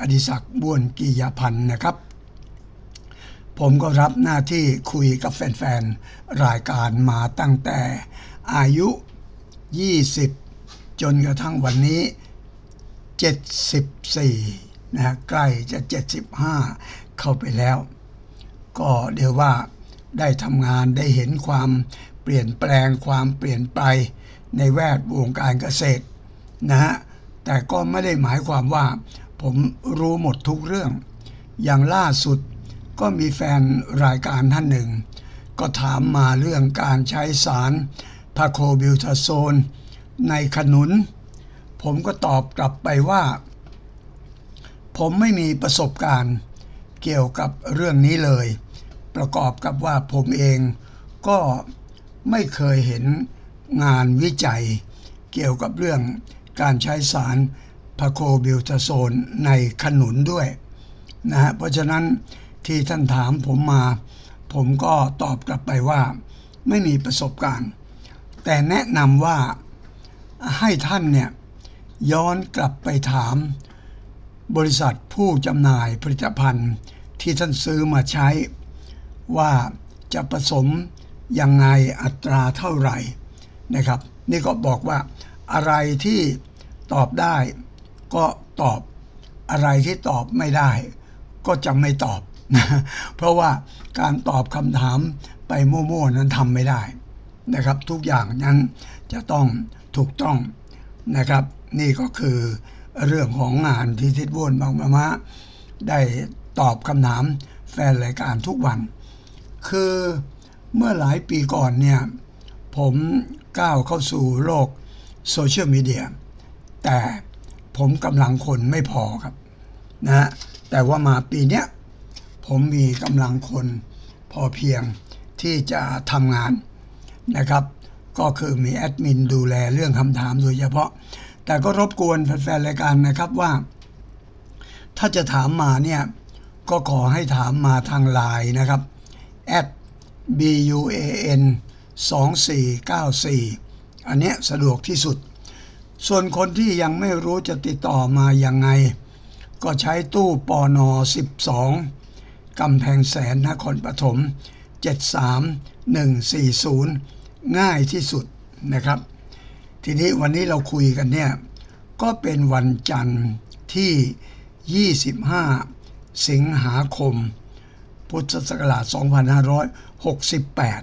อดิศักดิ์บ้วนกิยพันธ์นะครับ ผมก็รับหน้าที่คุยกับแฟนๆ รายการมาตั้งแต่อายุ 20 จนกระทั่งวันนี้ 74นะฮะใกล้จะ 75 เข้าไปแล้ว ก็เดี๋ยวว่าได้ทำงานได้เห็นความเปลี่ยนแปลงความเปลี่ยนไปในแวดวงการเกษตรนะฮะแต่ก็ไม่ได้หมายความว่า ผมรู้หมดทุกเรื่อง อย่างล่าสุดก็มีแฟนรายการท่านหนึ่ง ก็ถามมาเรื่องการใช้สารพาโคบิวทาโซน ในขนุน ผมก็ตอบกลับไปว่า ผมไม่มีประสบการณ์เกี่ยวกับเรื่องนี้เลย ประกอบกับว่าผมเองก็ไม่เคยเห็นงานวิจัย เกี่ยวกับเรื่องการใช้สาร พาโคบิวทาโซนในขนุนด้วยนะฮะเพราะฉะนั้นที่ท่านถามผมมา ผมก็ตอบกลับไปว่า ไม่มีประสบการณ์ แต่แนะนำว่าให้ท่านเนี่ยย้อนกลับไปถาม บริษัทผู้จำหน่ายผลิตภัณฑ์ที่ท่านซื้อมาใช้ ว่าจะผสมยังไงอัตราเท่าไหร่นะครับ นี่ก็บอกว่าอะไรที่ตอบได้ ก็ตอบอะไรที่ตอบไม่ได้ ก็จะไม่ตอบนะเพราะว่าการตอบคำถามไปมั่วๆนั้นทำไม่ได้นะครับ ทุกอย่างนั้นจะต้องถูกต้องนะครับ นี่ก็คือเรื่องของงานที่ทิดบ้วนบางมะมะได้ตอบคำถามแฟนรายการทุกวัน คือเมื่อหลายปีก่อนเนี่ย ผมก้าวเข้าสู่โลกโซเชียลมีเดียแต่ ผมกำลังคนไม่พอครับนะฮะแต่ว่ามาปีเนี้ยผมมีกำลังคนพอเพียงที่จะทำงานนะครับ ก็คือมีแอดมินดูแลเรื่องคำถามโดยเฉพาะ แต่ก็รบกวนแฟนๆรายการนะครับว่า ถ้าจะถามมาเนี่ย ก็ขอให้ถามมาทางไลน์นะครับ at buan 2494 อันเนี้ยสะดวกที่สุด ส่วนคนที่ยังไม่รู้จะติดต่อมายังไง ก็ใช้ตู้ปอนอ12กำแพงแสนนครปฐม73140 ง่ายที่สุดนะครับ ทีนี้วันนี้เราคุยกันเนี่ย ก็เป็นวันจันทร์ที่ 25 สิงหาคม พุทธศักราช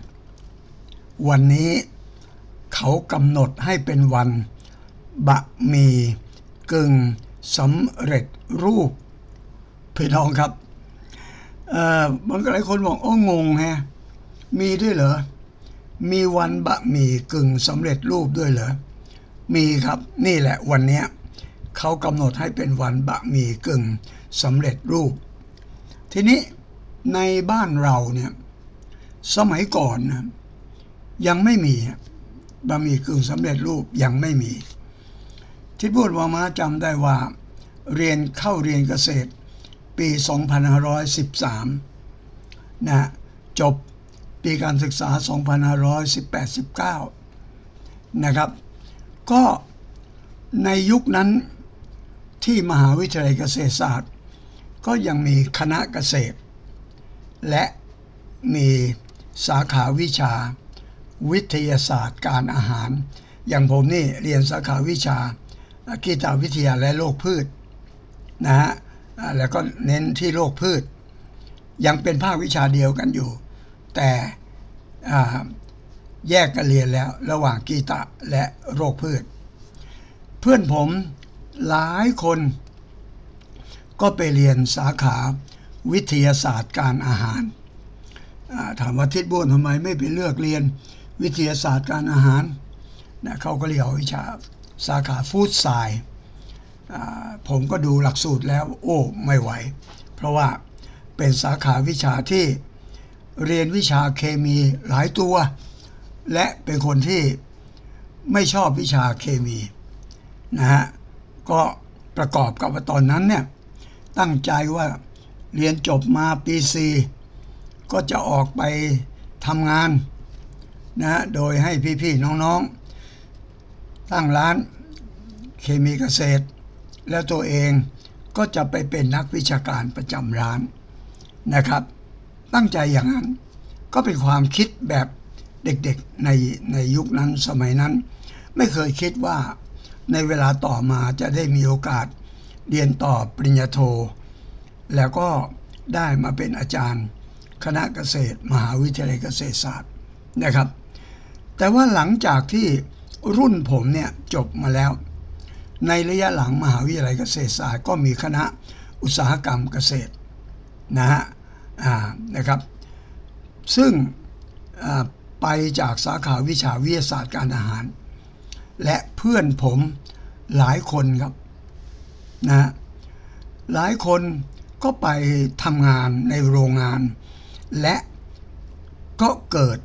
2568 วันนี้เขากำหนดให้เป็นวัน บะหมี่กึ่งสำเร็จรูปพี่น้องครับเอ่อบางหลายคนบอกโอ้งงแฮะมีด้วยเหรอ มีวันบะหมี่กึ่งสำเร็จรูปด้วยเหรอ มีครับนี่แหละวันเนี้ยเขากำหนดให้เป็นวันบะหมี่กึ่งสำเร็จรูป ทีนี้ในบ้านเราเนี่ยสมัยก่อนนะยังไม่มีบะหมี่กึ่งสำเร็จรูปยังไม่มี ที่พูดว่ามาจำได้ว่า เรียนเข้าเรียนเกษตร ปี 2513 นะจบปีการศึกษา 2518-19 นะครับ ก็ในยุคนั้นที่มหาวิทยาลัยเกษตรศาสตร์ ก็ยังมีคณะเกษตร และมีสาขาวิชาวิทยาศาสตร์การอาหาร อย่างผมนี่เรียนสาขาวิชา กีตาวิทยาและโรคพืชนะฮะแล้วก็เน้นที่โรคพืช ยังเป็นภาควิชาเดียวกันอยู่ แต่แยกกันเรียนแล้วระหว่างกีตะและโรคพืช เพื่อนผมหลายคน ก็ไปเรียนสาขาวิทยาศาสตร์การอาหาราถามว่าทิดบ้วนทำไมไม่ไปเลือกเรียนวิทยาศาสตร์การอาหารนะเขาก็เรียกวิชา สาขาฟู้ดไซน์ผมก็ดูหลักสูตรแล้วโอ้ไม่ไหว เพราะว่าเป็นสาขาวิชาที่เรียนวิชาเคมีหลายตัว และเป็นคนที่ไม่ชอบวิชาเคมีนะฮะก็ประกอบกับว่าตอนนั้นเนี่ยตั้งใจว่าเรียนจบมาปีสี่ก็จะออกไปทำงานนะฮะโดยให้พี่ๆน้องๆ ตั้งร้านเคมีเกษตร แล้วตัวเองก็จะไปเป็นนักวิชาการประจำร้านนะครับ ตั้งใจอย่างนั้นก็เป็นความคิดแบบเด็กๆในในยุคนั้นสมัยนั้น ไม่เคยคิดว่าในเวลาต่อมาจะได้มีโอกาสเรียนต่อปริญญาโท แล้วก็ได้มาเป็นอาจารย์ คณะเกษตร มหาวิทยาลัยเกษตรศาสตร์นะครับ แต่ว่าหลังจากที่ รุ่นผมเนี่ยจบมาแล้ว ในระยะหลังมหาวิทยาลัยเกษตรศาสตร์ก็มีคณะอุตสาหกรรมเกษตรนะฮะนะครับ ซึ่งไปจากสาขาวิชาวิทยาศาสตร์การอาหาร และเพื่อนผมหลายคนครับนะหลายคนก็ไปทำงานในโรงงาน และก็เกิด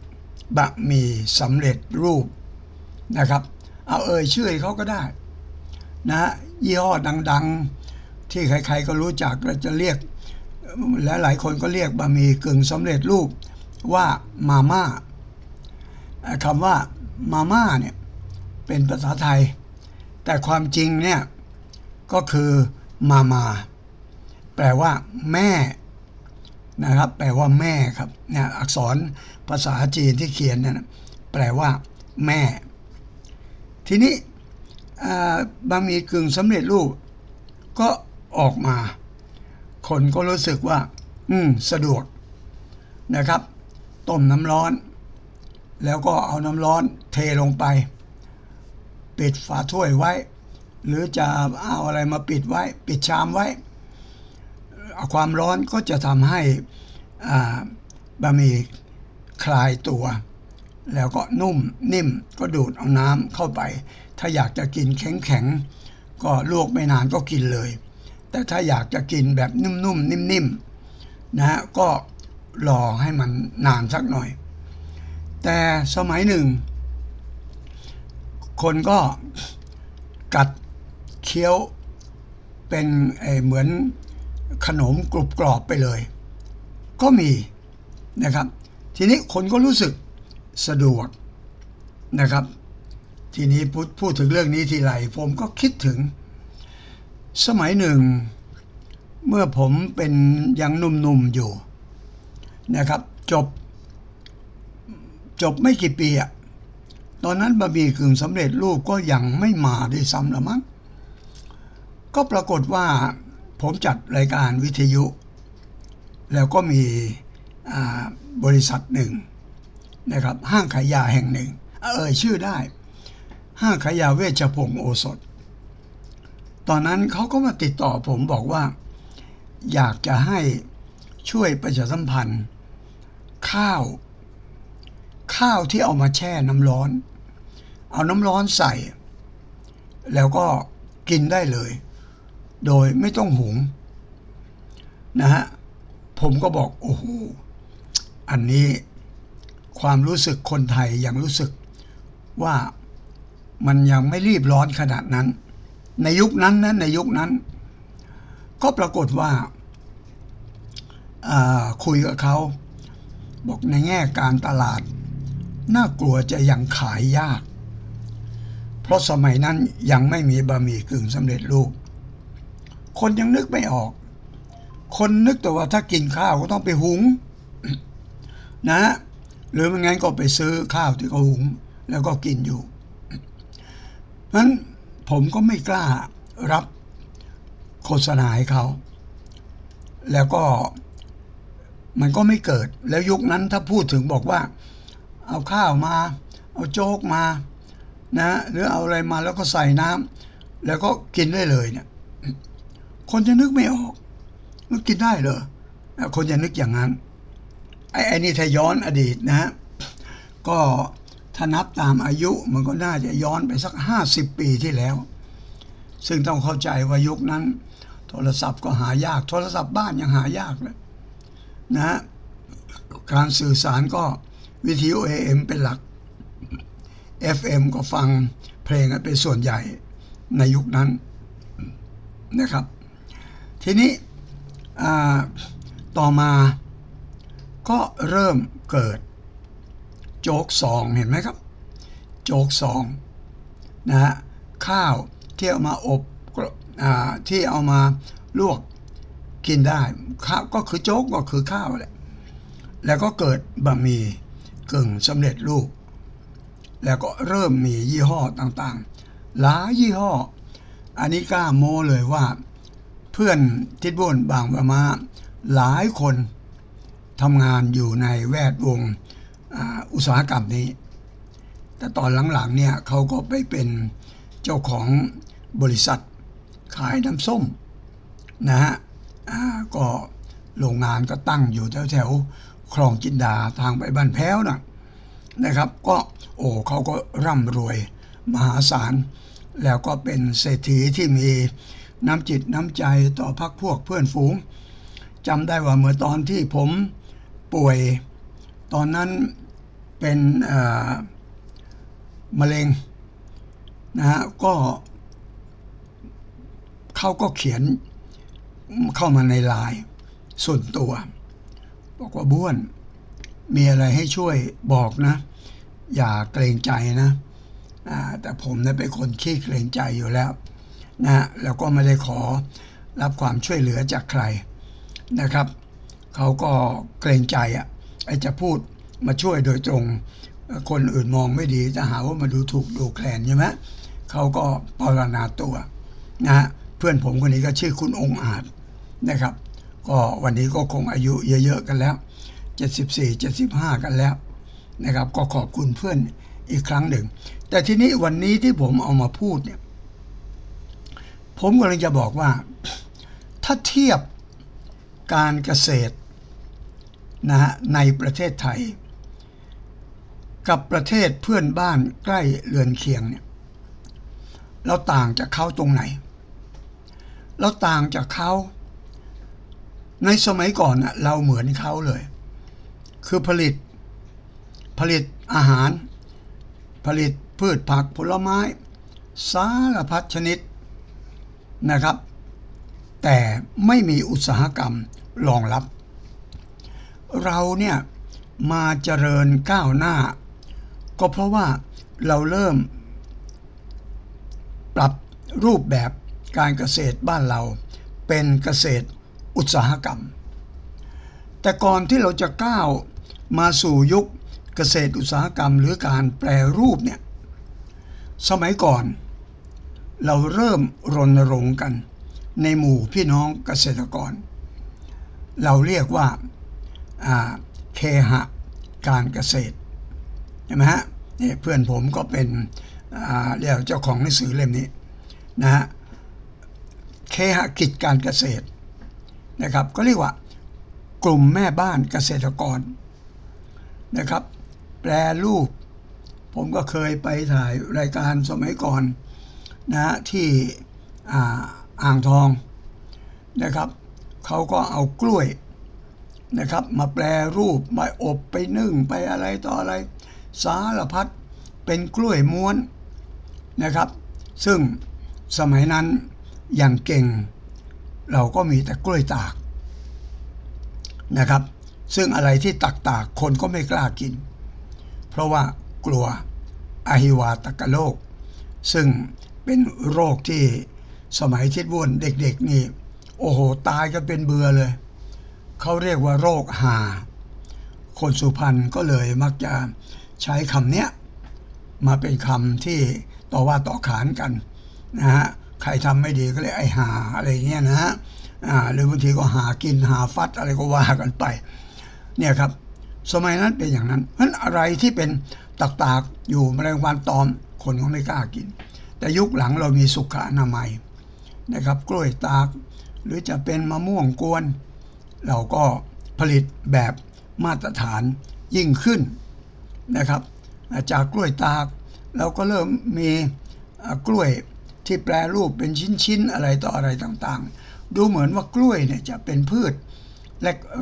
บะหมี่สำเร็จรูป นะครับ เอาเอ่ยชื่อเขาก็ได้นะ ยี่ห้อดัง ๆ ที่ใครๆก็รู้จักเราจะเรียกและหลายคนก็เรียกบะหมี่กึ่งสำเร็จรูปว่ามาม่าคำว่ามาม่าเนี่ยเป็นภาษาไทย แต่ความจริงเนี่ยก็คือมามาแปลว่าแม่นะครับ แปลว่าแม่ครับเนี่ยอักษรภาษาจีนที่เขียนเนี่ยแปลว่า แม่ ทีนี้บะหมี่กึ่งสำเร็จรูปก็ออกมา คนก็รู้สึกว่า อืมสะดวกนะครับ ต้มน้ำร้อน แล้วก็เอาน้ำร้อนเทลงไป ปิดฝาถ้วยไว้ หรือจะเอาอะไรมาปิดไว้ ปิดชามไว้เอาความร้อนก็จะทำให้บะหมี่คลายตัว แล้วก็นุ่มนิ่มก็ดูดเอาน้ำเข้าไป ถ้าอยากจะกินแข็งๆก็ลวกไม่นานก็กินเลย แต่ถ้าอยากจะกินแบบนุ่มๆนิ่มๆนะฮะก็รอให้มันนานสักหน่อย แต่สมัยหนึ่ง คนก็กัดเคี้ยวเป็นเเหมือนขนมกรุบกรอบไปเลย ก็มีนะครับ ทีนี้คนก็รู้สึก สะดวกนะครับ ทีนี้พูดพูดถึงเรื่องนี้ทีไรผมก็คิดถึง สมัยหนึ่ง เมื่อผมเป็นยังหนุ่มๆอยู่นะครับ จบ จบไม่กี่ปีอะตอนนั้นบะหมี่กึ่งสำเร็จรูปก็ยังไม่มาด้วยซ้ำละมั้งก็ปรากฏว่าผมจัดรายการวิทยุ แล้วก็มีบริษัทหนึ่ง นะครับห้างขายยาแห่งหนึ่ง เอ่ยชื่อได้ ห้างขายยาเวชพงศ์โอสถ ตอนนั้นเขาก็มาติดต่อผมบอกว่า อยากจะให้ช่วยประชาสัมพันธ์ ข้าว ข้าวที่เอามาแช่น้ำร้อน เอาน้ำร้อนใส่ แล้วก็กินได้เลย โดยไม่ต้องหุงนะฮะผมก็บอก โอ้โห อันนี้ ความรู้สึกคนไทยยังรู้สึกว่ามันยังไม่รีบร้อนขนาดนั้น ในยุคนั้นนะในยุคนั้น ก็ปรากฏว่าอ่าคุยกับเขา บอกในแง่การตลาด น่ากลัวจะยังขายยาก เพราะสมัยนั้นยังไม่มีบะหมี่กึ่งสำเร็จรูป คนยังนึกไม่ออก คนนึกแต่ว่าถ้ากินข้าวก็ต้องไปหุง นะ หรือไม่งั้นก็ไปซื้อข้าวที่เขาหุงแล้วก็กินอยู่เพราะนั้นผมก็ไม่กล้ารับโฆษณาให้เขา แล้วก็มันก็ไม่เกิด แล้วยุคนั้นถ้าพูดถึงบอกว่า เอาข้าวมา เอาโจ๊กมานะ หรือเอาอะไรมาแล้วก็ใส่น้ำแล้วก็กินได้เลยเนี่ย คนจะนึกไม่ออกมันกินได้เหรอคนจะนึกอย่างนั้น ไอ้ไอ้นี่ถ้าย้อนอดีตนะฮะก็ถ้านับตามอายุมันก็น่าจะย้อนไปสักห้าสิบปีที่แล้ว ซึ่งต้องเข้าใจว่ายุคนั้น โทรศัพท์ก็หายาก โทรศัพท์บ้านยังหายากเลยนะฮะการสื่อสารก็วิทยุ AM เป็นหลัก FM ก็ฟังเพลงเป็นส่วนใหญ่ในยุคนั้นนะครับ ทีนี้ต่อมา ก็เริ่มเกิด โจกซองเห็นไหมครับ โจกซองนะฮะข้าวที่เอามาอบอที่เอามาลวกกินได้ข้าวก็คือโจ๊กก็คือข้าวแหละแล้วก็เกิดบะหมี่กึ่งสำเร็จรูป แล้วก็เริ่มมียี่ห้อต่างๆ หลายยี่ห้อ อันนี้กล้าโม้เลยว่า เพื่อนทิดบุญบางประมาหลายคน ทำงานอยู่ในแวดวงอุตสาหกรรมนี้ แต่ตอนหลังๆเนี่ยเขาก็ไปเป็นเจ้าของบริษัทขายน้ำส้มนะฮะก็โรงงานก็ตั้งอยู่แถวแถวๆคลองจินดาทางไปบ้านแพ้วนะนะครับ ก็โอ้เขาก็ร่ำรวยมหาศาล แล้วก็เป็นเศรษฐีที่มีน้ำจิตน้ำใจต่อพักพวกเพื่อนฝูงจำได้ว่าเมื่อตอนที่ผม ป่วย ตอนนั้นเป็นมะเร็งนะฮะก็เขาก็เขียนเข้ามาในไลน์ส่วนตัว บอกว่าบ้วน มีอะไรให้ช่วยบอกนะ อย่าเกรงใจนะแต่ผมเนี่ยเป็นคนขี้เกรงใจอยู่แล้วนะแล้วก็ไม่ได้ขอรับความช่วยเหลือจากใครนะครับ เขาก็เกรงใจอะไอจะพูดมาช่วยโดยตรง คนอื่นมองไม่ดีจะหาว่ามาดูถูกดูแคลนใช่ไหมเขาก็ปรณาตัวนะฮะเพื่อนผมคนนี้ก็ชื่อคุณองค์อาจนะครับ ก็วันนี้ก็คงอายุเยอะๆกันแล้ว 74 75 กันแล้วนะครับ ก็ขอบคุณเพื่อนอีกครั้งหนึ่ง แต่ทีนี้วันนี้ที่ผมเอามาพูดเนี่ย ผมกำลังจะบอกว่า ถ้าเทียบการเกษตร นะฮะในประเทศไทย กับประเทศเพื่อนบ้านใกล้เรือนเคียงเนี่ยเราต่างจากเขาตรงไหน เราต่างจากเขา ในสมัยก่อนเราเหมือนเขาเลย คือผลิตผลิตอาหาร ผลิตพืชผักผลไม้ สารพัดชนิดนะครับ แต่ไม่มีอุตสาหกรรมรองรับ เราเนี่ยมาเจริญก้าวหน้า ก็เพราะว่าเราเริ่ม ปรับรูปแบบการเกษตรบ้านเราเป็นเกษตรอุตสาหกรรม แต่ก่อนที่เราจะก้าวมาสู่ยุคเกษตรอุตสาหกรรม หรือการแปรรูปเนี่ยสมัยก่อน เราเริ่มรณรงค์กัน ในหมู่พี่น้องเกษตรกร เราเรียกว่า เคหะการเกษตรใช่ไหมฮะนี่เพื่อนผมก็เป็นเรียกเจ้าของหนังสือเล่มนี้นะฮะเคหะกิจการเกษตรนะครับก็เรียกว่ากลุ่มแม่บ้านเกษตรกรนะครับ แปรรูป ผมก็เคยไปถ่ายรายการสมัยก่อนนะฮะที่อ่างทองนะครับเขาก็เอากล้วย นะครับ มาแปรรูปมาอบไปนึ่งไปอะไรต่ออะไร สารพัดเป็นกล้วยม้วนนะครับ ซึ่งสมัยนั้นอย่างเก่ง เราก็มีแต่กล้วยตากนะครับ ซึ่งอะไรที่ตักตากคนก็ไม่กล้ากิน เพราะว่ากลัวอหิวาตกโรคซึ่งเป็นโรคที่สมัยทิดว่นเด็กๆนี่ โอ้โห ตายกันเป็นเบือเลย เขาเรียกว่าโรคหา คนสุพรรณก็เลยมักจะใช้คำเนี้ยมาเป็นคำที่ต่อว่าต่อขานกันนะฮะใครทำไม่ดีก็เลยไอหาอะไรเงี้ยนะฮะหรือบางทีก็หากินหาฟัดอะไรก็ว่ากันไปเนี่ยครับสมัยนั้นเป็นอย่างนั้นเพราะฉะนั้นอะไรที่เป็นตากตากๆอยู่แมลงวันตอมคนก็ไม่กล้ากิน แต่ยุคหลังเรามีสุขอนามัยนะครับ กล้วยตาก หรือจะเป็นมะม่วงกวน เราก็ผลิตแบบมาตรฐานยิ่งขึ้นนะครับ จากกล้วยตาก เราก็เริ่มมีกล้วยที่แปรรูปเป็นชิ้นๆอะไรต่ออะไรต่างๆ ดูเหมือนว่ากล้วยเนี่ยจะเป็นพืช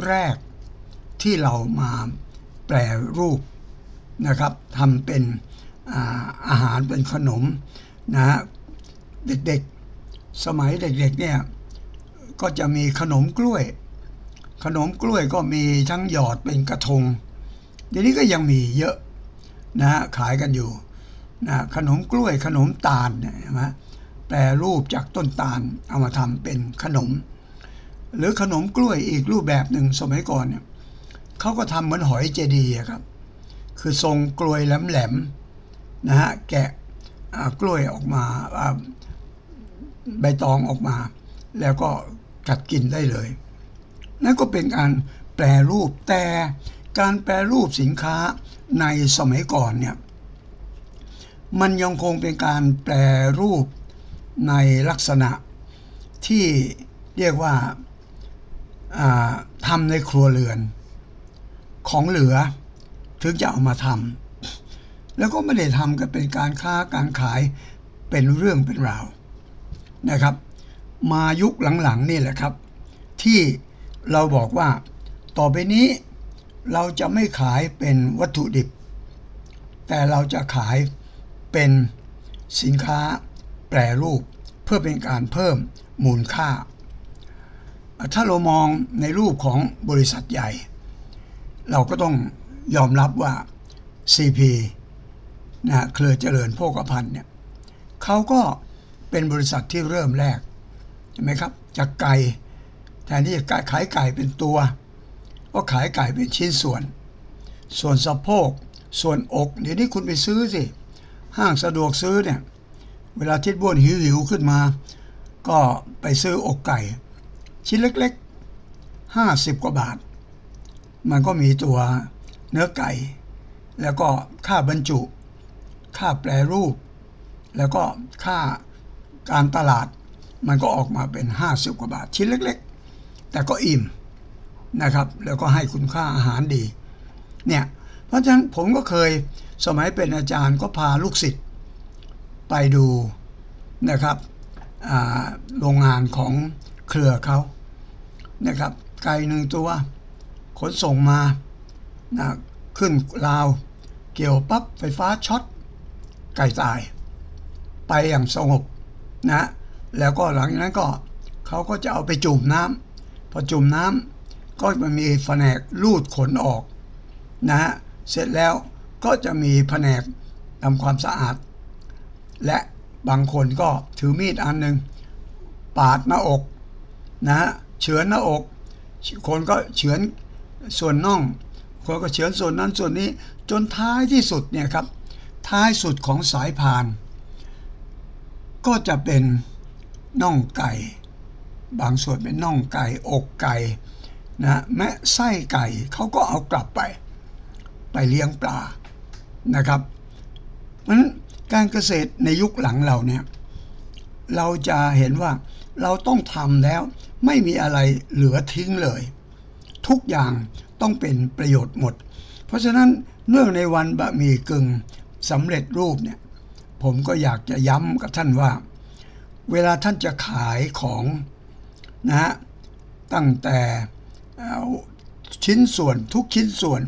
แรกๆที่เรามาแปรรูปนะครับทำเป็นอาอาหารเป็นขนมนะฮะเด็กๆสมัยเด็กๆเนี่ยก็จะมีขนมกล้วย ขนมกล้วยก็มีทั้งหยอดเป็นกระทงเดี๋ยวนี้ก็ยังมีเยอะนะฮะขายกันอยู่นะขนมกล้วยขนมตาลเนี่ยเห็นไหมแปรรูปจากต้นตาลเอามาทำเป็นขนม หรือขนมกล้วยอีกรูปแบบหนึ่งสมัยก่อนเนี่ยเขาก็ทำเหมือนหอยเจดีย์ครับ คือทรงกล้วยแหลมๆนะฮะแกะกล้วยออกมาใบตองออกมา แล้วก็กัดกินได้เลย นั่นก็เป็นการแปรรูปแต่การแปรรูปสินค้าในสมัยก่อนเนี่ยมันยังคงเป็นการแปรรูปในลักษณะที่เรียกว่าอ่าทำในครัวเรือน ของเหลือถึงจะเอามาทำแล้วก็ไม่ได้ทำกันเป็นการค้าการขายเป็นเรื่องเป็นราวนะครับ มายุคหลังๆนี่แหละครับ ที่ เราบอกว่า ต่อไปนี้เราจะไม่ขายเป็นวัตถุดิบ แต่เราจะขายเป็นสินค้าแปรรูปเพื่อเป็นการเพิ่มมูลค่า ถ้าเรามองในรูปของบริษัทใหญ่ เราก็ต้องยอมรับว่า CP นะเครือเจริญโภคภัณฑ์เนี่ยเขาก็เป็นบริษัทที่เริ่มแรกใช่ไหมครับ จากไก่ แทนที่จะขายไก่เป็นตัว ก็ขายไก่เป็นชิ้นส่วน ส่วนสะโพก ส่วนอก เดี๋ยวนี้คุณไปซื้อสิ ห้างสะดวกซื้อเนี่ย เวลาทิดบ้วนหิวหิวขึ้นมา ก็ไปซื้ออกไก่ ชิ้นเล็กๆห้าสิบกว่าบาท มันก็มีตัวเนื้อไก่ แล้วก็ค่าบรรจุ ค่าแปรรูป แล้วก็ค่าการตลาด มันก็ออกมาเป็น 50 กว่าบาทชิ้นเล็กๆ แต่ก็อิ่มนะครับ แล้วก็ให้คุณค่าอาหารดีเนี่ยเพราะฉะนั้นผมก็เคยสมัยเป็นอาจารย์ก็พาลูกศิษย์ไปดูนะครับโรงงานของเครือเขานะครับ ไก่หนึ่งตัวขนส่งมานะขึ้นราว เกี่ยวปั๊บไฟฟ้าช็อตไก่ตาย ไปอย่างสงบนะแล้วก็หลังจากนั้นก็เขาก็จะเอาไปจุ่มน้ำ พอจุ่มน้ำก็มันมีแผนกลูดขนออกนะฮะเสร็จแล้วก็จะมีแผนกทำความสะอาด และบางคนก็ถือมีดอันหนึ่งปาดหน้าอกนะฮะเฉือนหน้าอก คนก็เฉือนส่วนน่อง คนก็เฉือนส่วนนั้นส่วนนี้จนท้ายที่สุดเนี่ยครับท้ายสุดของสายพาน ก็จะเป็นน่องไก่ บางส่วนเป็นน่องไก่อกไก่นะแม้ไส้ไก่เขาก็เอากลับไป ไปเลี้ยงปลานะครับเพราะฉะนั้นการเกษตรในยุคหลังเราเนี่ยเราจะเห็นว่าเราต้องทำแล้วไม่มีอะไรเหลือทิ้งเลย ทุกอย่างต้องเป็นประโยชน์หมด เพราะฉะนั้นเนื่องในวันบะหมี่กึ่งสำเร็จรูปเนี่ยผมก็อยากจะย้ำกับท่านว่า เวลาท่านจะขายของ นะฮะตั้งแต่เอาชิ้นส่วนทุกชิ้นส่วน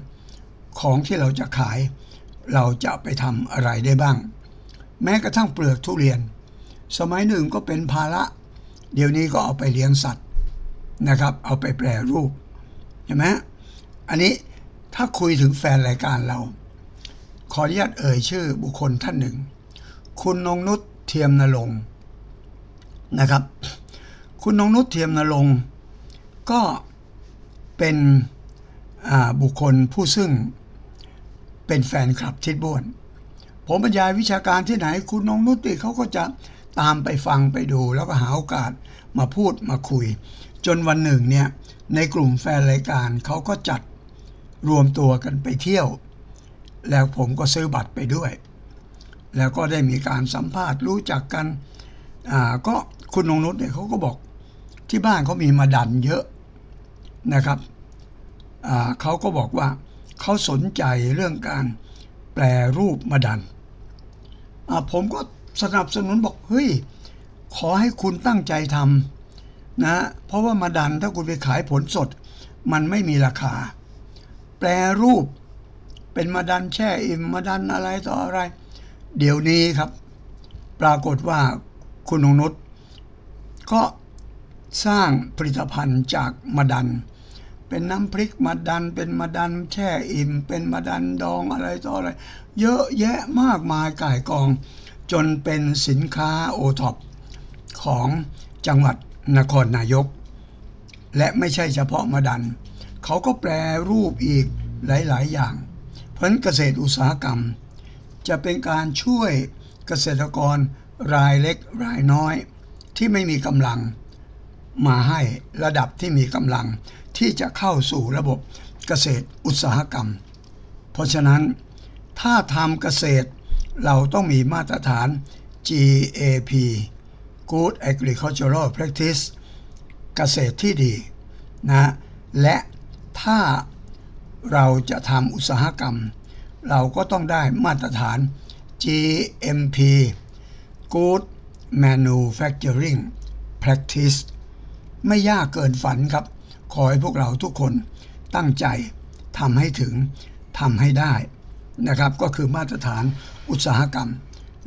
ของที่เราจะขาย เราจะไปทำอะไรได้บ้าง แม้กระทั่งเปลือกทุเรียน สมัยหนึ่งก็เป็นภาระ เดี๋ยวนี้ก็เอาไปเลี้ยงสัตว์นะครับ เอาไปแปรรูปใช่ไหมอันนี้ถ้าคุยถึงแฟนรายการเรา ขออนุญาตเอ่ยชื่อบุคคลท่านหนึ่ง คุณนงนุชเทียมนรงนะครับ คุณนงนุชเทียมนรงก็เป็นบุคคลผู้ซึ่งเป็นแฟนคลับทิดบ้วน ผมบรรยายวิชาการที่ไหนคุณนงนุชติเขาก็จะตามไปฟังไปดูแล้วก็หาโอกาสมาพูดมาคุย จนวันหนึ่งเนี่ยในกลุ่มแฟนรายการเขาก็จัดรวมตัวกันไปเที่ยว แล้วผมก็ซื้อบัตรไปด้วย แล้วก็ได้มีการสัมภาษณ์รู้จักกันก็คุณนงนุชเนี่ยเขาก็บอก ที่บ้านเขามีมาดันเยอะนะครับเขาก็บอกว่าเขาสนใจเรื่องการแปลรูปมาดัน ผมก็สนับสนุนบอกเฮ้ยขอให้คุณตั้งใจทำนะเพราะว่ามาดันถ้าคุณไปขายผลสด มันไม่มีราคา แปลรูปเป็นมาดันแช่อิ่มมาดันอะไรต่ออะไร เดี๋ยวนี้ครับ ปรากฏว่าคุณนงนุชก็ สร้างผลิตภัณฑ์จากมาดัน เป็นน้ำพริกมาดัน เป็นมาดันแช่อิ่ม เป็นมาดันดองอะไรต่ออะไร เยอะแยะมากมายก่ายกอง จนเป็นสินค้าโอท็อปของจังหวัดนครนายก และไม่ใช่เฉพาะมาดัน เขาก็แปลรูปอีกหลาย ๆ อย่าง เพราะเกษตรอุตสาหกรรม จะเป็นการช่วยเกษตรกรรายเล็กรายน้อยที่ไม่มีกำลัง มาให้ระดับที่มีกำลังที่จะเข้าสู่ระบบเกษตรอุตสาหกรรม เพราะฉะนั้นถ้าทำเกษตรเราต้องมีมาตรฐาน GAP Good Agricultural Practice เกษตรที่ดีนะและถ้าเราจะทำอุตสาหกรรม เราก็ต้องได้มาตรฐาน GMP Good Manufacturing Practice ไม่ยากเกินฝันครับ ขอให้พวกเราทุกคนตั้งใจทำให้ถึงทำให้ได้นะครับ ก็คือมาตรฐานอุตสาหกรรม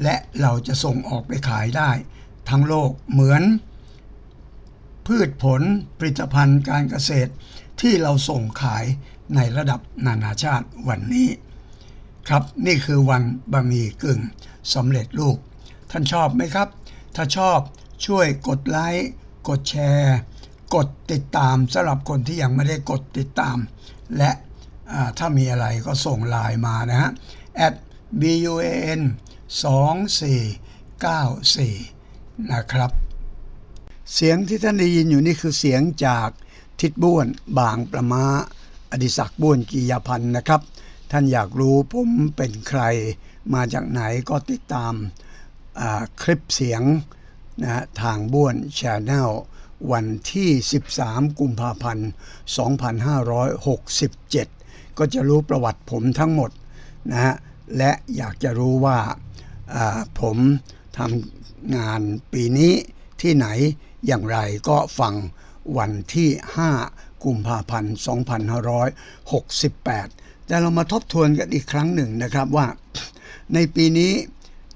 และเราจะส่งออกไปขายได้ ทั้งโลกเหมือน พืชผลผลิตภัณฑ์การเกษตรที่เราส่งขายในระดับนานาชาติวันนี้ ครับนี่คือวันบะหมี่กึ่งสำเร็จรูป ท่านชอบไหมครับ ถ้าชอบช่วยกดไลค์ กดแชร์ กดติดตามสำหรับคนที่ยังไม่ได้กดติดตาม และถ้ามีอะไรก็ส่งไลน์มานะฮะ at bun 2494 นะครับ เสียงที่ท่านได้ยินอยู่นี่คือเสียงจากทิดบ้วนบางประมาอดิศักบ้วนกียาพันธ์นะครับ ท่านอยากรู้ผมเป็นใครมาจากไหนก็ติดตามคลิปเสียง นะทางบ้วนชแนลวันที่ 13 กุมภาพันธ์ 2567 ก็จะรู้ประวัติผมทั้งหมดนะฮะและอยากจะรู้ว่าอ่าผมทำงานปีนี้ที่ไหนอย่างไรก็ฟังวันที่ 5 กุมภาพันธ์ 2568 แต่เรามาทบทวนกันอีกครั้งหนึ่งนะครับว่า ในปีนี้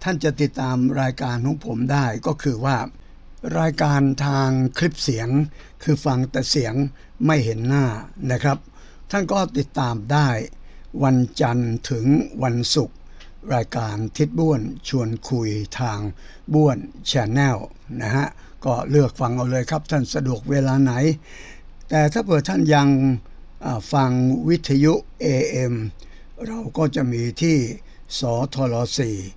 ท่านจะติดตามรายการของผมได้ก็คือว่า รายการทางคลิปเสียง คือฟังแต่เสียงไม่เห็นหน้านะครับ ท่านก็ติดตามได้ วันจันทร์ถึงวันศุกร์รายการทิศบ้วนชวนคุยทางบ้วนชแนลนะฮะก็เลือกฟังเอาเลยครับ ท่านสะดวกเวลาไหน แต่ถ้าเผื่อท่านยังฟังวิทยุ AM เราก็จะมีที่สทร4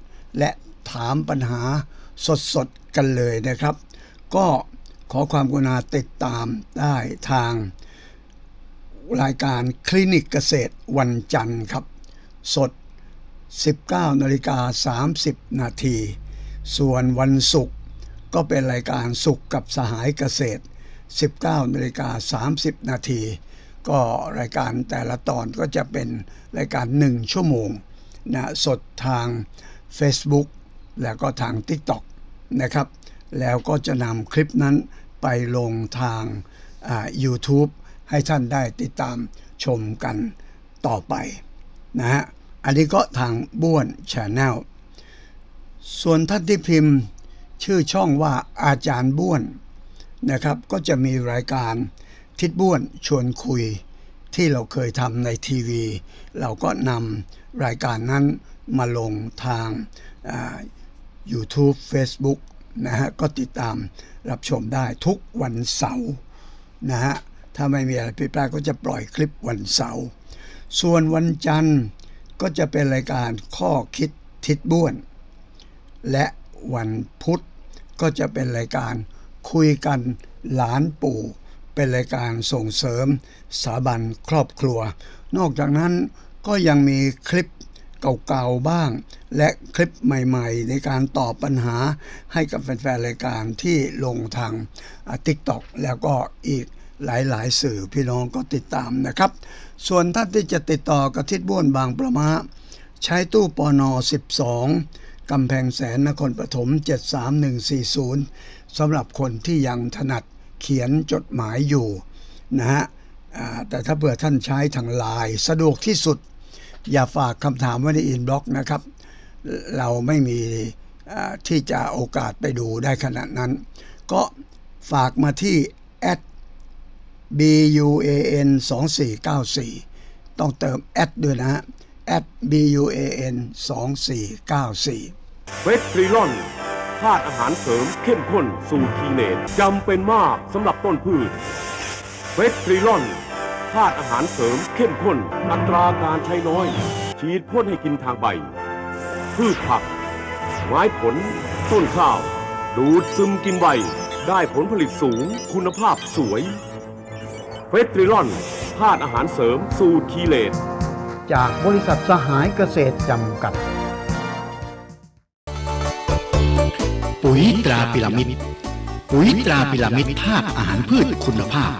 และถามปัญหาสดๆกันเลยนะครับ ก็ขอความกรุณาติดตามได้ทางรายการคลินิกเกษตรวันจันทร์ครับ สด 19นาฬิกา30 นาที ส่วนวันศุกร์ก็เป็นรายการสุขกับสหายเกษตร 19นาฬิกา30 นาที ก็รายการแต่ละตอนก็จะเป็นรายการหนึ่งชั่วโมงนะสดทาง Facebook แล้วก็ทาง TikTok นะครับ แล้วก็จะนำคลิปนั้นไปลงทาง YouTube ให้ท่านได้ติดตามชมกันต่อไปนะฮะ อันนี้ก็ทางบ้วน Channel ส่วนท่านที่พิมพ์ชื่อช่องว่าอาจารย์บ้วนนะครับ ก็จะมีรายการทิดบ้วนชวนคุยที่เราเคยทำในทีวี เราก็นำรายการนั้น มาลงทาง YouTube Facebook นะฮะก็ติดตามรับชมได้ทุกวันเสาร์นะฮะถ้าไม่มีอะไรผิดพลาดก็จะปล่อยคลิปวันเสาร์ส่วนวันจันทร์ก็จะเป็นรายการข้อคิดทิดบ้วน และวันพุธก็จะเป็นรายการคุยกันหลานปู่ เป็นรายการส่งเสริมสถาบันครอบครัว นอกจากนั้นก็ยังมีคลิป เก่าๆบ้าง และคลิปใหม่ๆ ในการตอบปัญหาให้กับแฟนๆ รายการที่ลงทางทิกตอกแล้วก็อีกหลายๆ สื่อพี่น้องก็ติดตามนะครับ ส่วนท่านที่จะติดต่อกับทิดบ้วนบางประมาใช้ตู้ปอนอ12กำแพงแสนนครปฐม 73140สำหรับคนที่ยังถนัดเขียนจดหมายอยู่นะฮะแต่ถ้าเผื่อท่านใช้ทางไลน์สะดวกที่สุด อย่าฝากคำถามไว้ในอินบ็อกนะครับ เราไม่มีที่จะโอกาสไปดูได้ขนาดนั้น ก็ฝากมาที่ b u a n 2494 ต้องเติมแอดด้วยนะฮะ at b u a n 2494เวสตรีลอนธาตุอาหารเสริมเข้มข้นสูตรทีเนตจำเป็นมากสำหรับต้นพืชเวสตรีลอน ธาตุอาหารเสริมเข้มข้น อัตราการใช้น้อย ฉีดพ่นให้กินทางใบ พืชผัก ไม้ผล ต้นข้าว ดูดซึมกินใบ ได้ผลผลิตสูง คุณภาพสวยเวสตรีลอนธาตุอาหารเสริมสูตรทีเลตจากบริษัทสหายเกษตรจำกัด ปุ๋ยตราพิรามิด ปุ๋ยตราพิรามิดธาตุอาหารพืชคุณภาพ